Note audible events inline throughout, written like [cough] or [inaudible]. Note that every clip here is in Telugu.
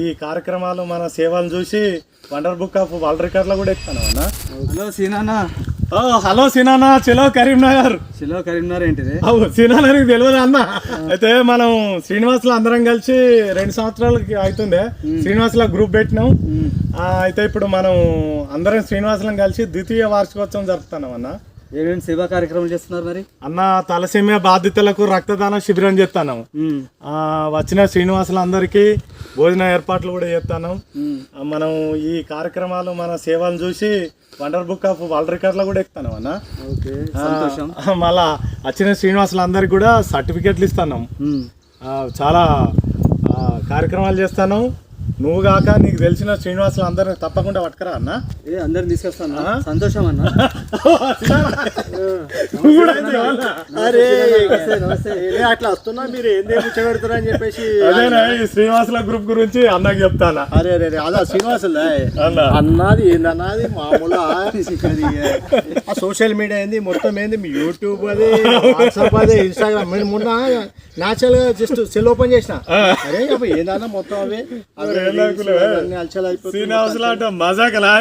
ఈ కార్యక్రమాలు మన సేవలు చూసి వండర్ బుక్ ఆఫ్ వరల్డ్ రికార్డులో కూడా ఎక్కుతాను అన్న. హలో సీనానా. ఓ, హలో సినానా చలో కరీంనగర్. శిలో కరీంనగర్ ఏంటిది? అవు సినానా నీకు తెలియదు అన్న? అయితే మనం శ్రీనివాసులు అందరం కలిసి రెండు సంవత్సరాలకి అవుతుందే. శ్రీనివాసుల గ్రూప్ పెట్టినాం. అయితే ఇప్పుడు మనం అందరం శ్రీనివాసులం కలిసి ద్వితీయ వార్షికోత్సవం జరుపుతున్నాం అన్న. ఏమేమి సేవా కార్యక్రమాలు చేస్తున్నారు మరి? అన్న తలసీమ బాధితులకు రక్తదాన శిబిరం చేస్తాను. ఆ, వచ్చిన శ్రీనివాసులందరికీ భోజన ఏర్పాట్లు కూడా చేస్తాను. మనం ఈ కార్యక్రమాలు మన సేవలు చూసి వండర్ బుక్ ఆఫ్ వరల్డ్ రికార్డులో కూడా ఎక్కుతాను అన్న. [laughs] మళ్ళా వచ్చిన శ్రీనివాసులందరికీ కూడా సర్టిఫికెట్లు ఇస్తాను. చాలా కార్యక్రమాలు చేస్తాను. నువ్వు కాక నీకు తెలిసిన శ్రీనివాసులు అందరిని తప్పకుండా పట్టుకరా అన్న. ఏ అందరిని తీసుకొస్తాను? సంతోషం అన్న. అరే అట్లా వస్తున్నా మీరు ఏందే ముచ్చగెడతారు అని చెప్పేసి అదేనా ఈ శ్రీనివాసుల గ్రూప్ గురించి అన్నకి చెప్తానా? అరే అరే అదా శ్రీనివాసులే అన్న. అన్నది ఏందన్నది మామూలు ఆ సోషల్ మీడియా ఏంది మొత్తం ఏంది మీ యూట్యూబ్ అది వాట్సాప్ అది ఇన్స్టాగ్రామ్ నేను మొన్న న్యాచురల్గా జస్ట్ సెల్ ఓపెన్ చేసిన. అరే ఏందన్నా మొత్తం అవి. మజాకలా?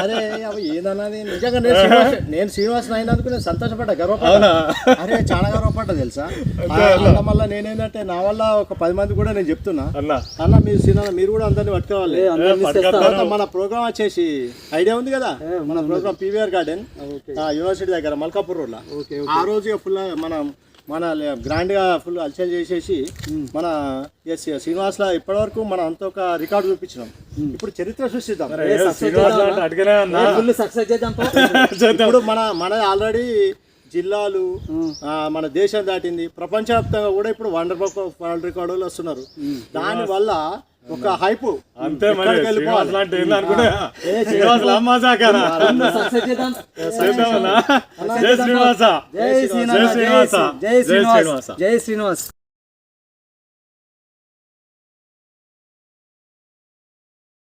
అరే అవి ఏందన్నది నిజంగా నేను శ్రీనివాస్ నేను శ్రీనివాస్ అయినందుకు నేను సంతోషపడ్డా గర్వపడ్డా? అవునా? అరే చాలా గర్వపడ్డా తెలుసా? అలా మళ్ళీ నేనేంటంటే నా వల్ల ఒక పది మంది కూడా నేను చెప్తున్నా. అన్న. అన్న మీరు సినిమా మీరు కూడా అందరిని పట్టుకోవాలి. మన ప్రోగ్రామ్ వచ్చేసి ఐడియా ఉంది కదా? మన ప్రోగ్రామ్ పీవీఆర్ గార్డెన్ యూనివర్సిటీ దగ్గర మల్కాపూర్ రోడ్ ఓకే ఆ రోజు ఫుల్ మనం మన గ్రాండ్గా ఫుల్ అల్చల్ చేసేసి మన ఎస్ శ్రీనివాస్ లా ఇప్పటివరకు మనం అంత ఒక రికార్డు చూపించినాం. ఇప్పుడు చరిత్ర సృష్టిద్దాం. శ్రీనివాసులు ఫుల్ సక్సెస్ [laughs] చేద్దాం. ఇప్పుడు మన మన ఆల్రెడీ జిల్లాలు మన దేశం దాటింది. ప్రపంచవ్యాప్తంగా కూడా ఇప్పుడు వండర్ వరల్డ్ రికార్డులు వస్తున్నారు. దాని వల్ల ఒక హైప్ అంతే మరి ఏంది అనుకుంటే జై శ్రీనివాస. జై శ్రీనివాస. జై శ్రీనివాస. జై శ్రీనివాస్. జై శ్రీనివాస్.